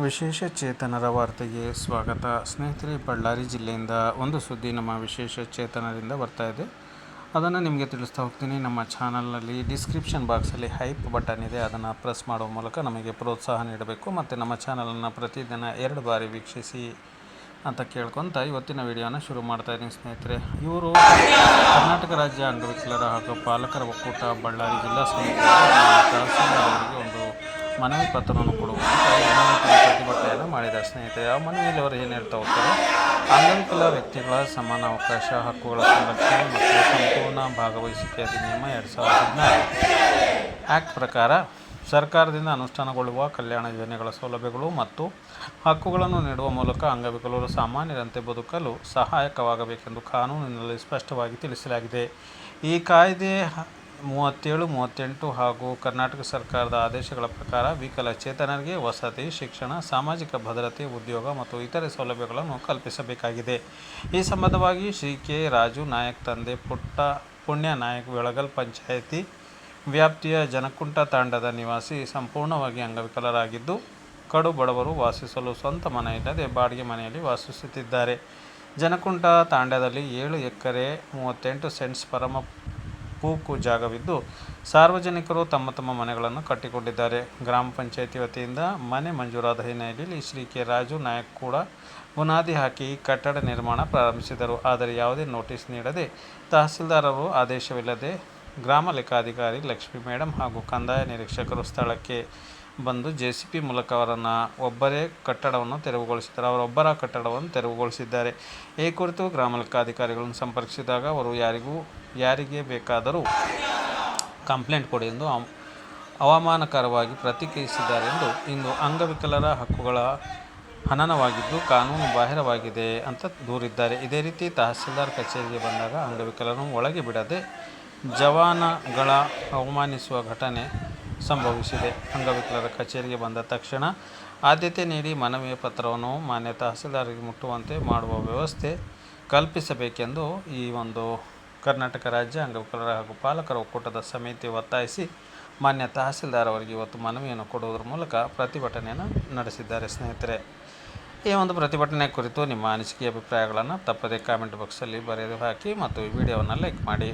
ವಿಶೇಷ ಚೇತನರ ವಾರ್ತೆಗೆ ಸ್ವಾಗತ. ಸ್ನೇಹಿತರೆ, ಬಳ್ಳಾರಿ ಜಿಲ್ಲೆಯಿಂದ ಒಂದು ಸುದ್ದಿ ನಮ್ಮ ವಿಶೇಷ ಚೇತನರಿಂದ ಬರ್ತಾ ಇದೆ. ಅದನ್ನು ನಿಮಗೆ ತಿಳಿಸ್ತಾ ಹೋಗ್ತೀನಿ. ನಮ್ಮ ಚಾನಲ್ನಲ್ಲಿ ಡಿಸ್ಕ್ರಿಪ್ಷನ್ ಬಾಕ್ಸಲ್ಲಿ ಹೈಪ್ ಬಟನ್ ಇದೆ. ಅದನ್ನು ಪ್ರೆಸ್ ಮಾಡುವ ಮೂಲಕ ನಮಗೆ ಪ್ರೋತ್ಸಾಹ ನೀಡಬೇಕು. ಮತ್ತು ನಮ್ಮ ಚಾನಲನ್ನು ಪ್ರತಿದಿನ ಎರಡು ಬಾರಿ ವೀಕ್ಷಿಸಿ ಅಂತ ಕೇಳ್ಕೊತ ಇವತ್ತಿನ ವಿಡಿಯೋನ ಶುರು ಮಾಡ್ತಾ ಇದ್ದೀನಿ ಸ್ನೇಹಿತರೆ. ಇವರು ಕರ್ನಾಟಕ ರಾಜ್ಯ ಅಂಗವಿಕಲರ ಹಾಗೂ ಪಾಲಕರ ಒಕ್ಕೂಟ ಬಳ್ಳಾರಿ ಜಿಲ್ಲಾ ಸಮಿತಿ ಒಂದು ಮನವಿ ಪತ್ರವನ್ನು ಕೊಡುವ ಮೂಲಕ ಏನಾದರೂ ಪ್ರತಿಭಟನೆಯನ್ನು ಮಾಡಿದ್ದಾರೆ ಸ್ನೇಹಿತರೆ. ಆ ಮನವಿಯಲ್ಲಿ ಅವರು ಏನು ಹೇಳ್ತಾ ಹೋಗ್ತಾರೆ? ಅಂಗವಿಕಲ ವ್ಯಕ್ತಿಗಳ ಸಮಾನ ಅವಕಾಶ, ಹಕ್ಕುಗಳ ಸಂರಕ್ಷಣೆ ಮತ್ತು ಸಂಪೂರ್ಣ ಭಾಗವಹಿಸುವಿಕೆ ಅಧಿನಿಯಮ ಎರಡು ಸಾವಿರದ ಹದಿನಾರು. ಆ್ಯಕ್ಟ್ ಪ್ರಕಾರ ಸರ್ಕಾರದಿಂದ ಅನುಷ್ಠಾನಗೊಳ್ಳುವ ಕಲ್ಯಾಣ ಯೋಜನೆಗಳ ಸೌಲಭ್ಯಗಳು ಮತ್ತು ಹಕ್ಕುಗಳನ್ನು ನೀಡುವ ಮೂಲಕ ಅಂಗವಿಕಲರು ಸಾಮಾನ್ಯರಂತೆ ಬದುಕಲು ಸಹಾಯಕವಾಗಬೇಕೆಂದು ಕಾನೂನಿನಲ್ಲಿ ಸ್ಪಷ್ಟವಾಗಿ ತಿಳಿಸಲಾಗಿದೆ. ಈ ಕಾಯ್ದೆ ಮೂವತ್ತೇಳು, ಮೂವತ್ತೆಂಟು ಹಾಗೂ ಕರ್ನಾಟಕ ಸರ್ಕಾರದ ಆದೇಶಗಳ ಪ್ರಕಾರ ವಿಕಲಚೇತನರಿಗೆ ವಸತಿ, ಶಿಕ್ಷಣ, ಸಾಮಾಜಿಕ ಭದ್ರತೆ, ಉದ್ಯೋಗ ಮತ್ತು ಇತರೆ ಸೌಲಭ್ಯಗಳನ್ನು ಕಲ್ಪಿಸಬೇಕಾಗಿದೆ. ಈ ಸಂಬಂಧವಾಗಿ ಶ್ರೀ ಕೆ ರಾಜು ನಾಯಕ್, ತಂದೆ ಪುಟ್ಟ ಪುಣ್ಯ ನಾಯಕ್, ಬೆಳಗಲ್ ಪಂಚಾಯಿತಿ ವ್ಯಾಪ್ತಿಯ ಜನಕುಂಟ ತಾಂಡದ ನಿವಾಸಿ ಸಂಪೂರ್ಣವಾಗಿ ಅಂಗವಿಕಲರಾಗಿದ್ದು, ಕಡು ಬಡವರು ವಾಸಿಸಲು ಸ್ವಂತ ಮನೆ ಇಲ್ಲದೆ ಬಾಡಿಗೆ ಮನೆಯಲ್ಲಿ ವಾಸಿಸುತ್ತಿದ್ದಾರೆ. ಜನಕುಂಟ ತಾಂಡದಲ್ಲಿ ಏಳು ಎಕರೆ ಮೂವತ್ತೆಂಟು ಸೆಂಟ್ಸ್ ಪರಮ ಪೂಕು ಜಾಗವಿದ್ದು, ಸಾರ್ವಜನಿಕರು ತಮ್ಮ ತಮ್ಮ ಮನೆಗಳನ್ನು ಕಟ್ಟಿಕೊಂಡಿದ್ದಾರೆ. ಗ್ರಾಮ ಪಂಚಾಯಿತಿ ವತಿಯಿಂದ ಮನೆ ಮಂಜೂರಾದ ಹಿನ್ನೆಲೆಯಲ್ಲಿ ಶ್ರೀ ಕೆ. ರಾಜು ನಾಯಕ್ ಕೂಡ ಬುನಾದಿ ಹಾಕಿ ಕಟ್ಟಡ ನಿರ್ಮಾಣ ಪ್ರಾರಂಭಿಸಿದರು. ಆದರೆ ಯಾವುದೇ ನೋಟಿಸ್ ನೀಡದೆ ತಹಸೀಲ್ದಾರರು ಆದೇಶವಿಲ್ಲದೆ ಗ್ರಾಮ ಲೆಕ್ಕಾಧಿಕಾರಿ ಲಕ್ಷ್ಮಿ ಮೇಡಮ್ ಹಾಗೂ ಕಂದಾಯ ನಿರೀಕ್ಷಕರು ಸ್ಥಳಕ್ಕೆ ಬಂದು ಜೆ ಸಿ ಪಿ ಮೂಲಕ ಅವರನ್ನು ಒಬ್ಬರೇ ಕಟ್ಟಡವನ್ನು ತೆರವುಗೊಳಿಸಿದ್ದಾರೆ. ಅವರೊಬ್ಬರ ಕಟ್ಟಡವನ್ನು ತೆರವುಗೊಳಿಸಿದ್ದಾರೆ. ಈ ಕುರಿತು ಗ್ರಾಮ ಲೆಕ್ಕಾಧಿಕಾರಿಗಳನ್ನು ಸಂಪರ್ಕಿಸಿದಾಗ ಅವರು ಯಾರಿಗೂ, ಯಾರಿಗೆ ಬೇಕಾದರೂ ಕಂಪ್ಲೇಂಟ್ ಕೊಡಿ ಎಂದು ಅವ- ಅವಮಾನಕರವಾಗಿ ಪ್ರತಿಕ್ರಿಯಿಸಿದ್ದಾರೆ ಎಂದು ಇಂದು ಅಂಗವಿಕಲರ ಹಕ್ಕುಗಳ ಹನನವಾಗಿದ್ದು ಕಾನೂನು ಬಾಹಿರವಾಗಿದೆ ಅಂತ ದೂರಿದ್ದಾರೆ. ಇದೇ ರೀತಿ ತಹಸೀಲ್ದಾರ್ ಕಚೇರಿಗೆ ಬಂದಾಗ ಅಂಗವಿಕಲರನ್ನು ಒಳಗೆ ಬಿಡದೆ ಜವಾನಗಳ ಅವಮಾನಿಸುವ ಘಟನೆ ಸಂಭವಿಸಿದೆ. ಅಂಗವಿಕಲರ ಕಚೇರಿಗೆ ಬಂದ ತಕ್ಷಣ ಆದ್ಯತೆ ನೀಡಿ ಮನವಿ ಪತ್ರವನ್ನು ಮಾನ್ಯ ತಹಸೀಲ್ದಾರಿಗೆ ಮುಟ್ಟುವಂತೆ ಮಾಡುವ ವ್ಯವಸ್ಥೆ ಕಲ್ಪಿಸಬೇಕೆಂದು ಈ ಒಂದು ಕರ್ನಾಟಕ ರಾಜ್ಯ ಅಂಗವಿಕಲರ ಹಾಗೂ ಪಾಲಕರ ಒಕ್ಕೂಟದ ಸಮಿತಿ ಒತ್ತಾಯಿಸಿ ಮಾನ್ಯ ತಹಸೀಲ್ದಾರ್ ಅವರಿಗೆ ಇವತ್ತು ಮನವಿಯನ್ನು ಕೊಡುವುದರ ಮೂಲಕ ಪ್ರತಿಭಟನೆಯನ್ನು ನಡೆಸಿದ್ದಾರೆ. ಸ್ನೇಹಿತರೆ, ಈ ಒಂದು ಪ್ರತಿಭಟನೆ ಕುರಿತು ನಿಮ್ಮ ಅನಿಸಿಕೆ ಅಭಿಪ್ರಾಯಗಳನ್ನು ತಪ್ಪದೇ ಕಾಮೆಂಟ್ ಬಾಕ್ಸಲ್ಲಿ ಬರೆದು ಹಾಕಿ ಮತ್ತು ಈ ವಿಡಿಯೋವನ್ನು ಲೈಕ್ ಮಾಡಿ.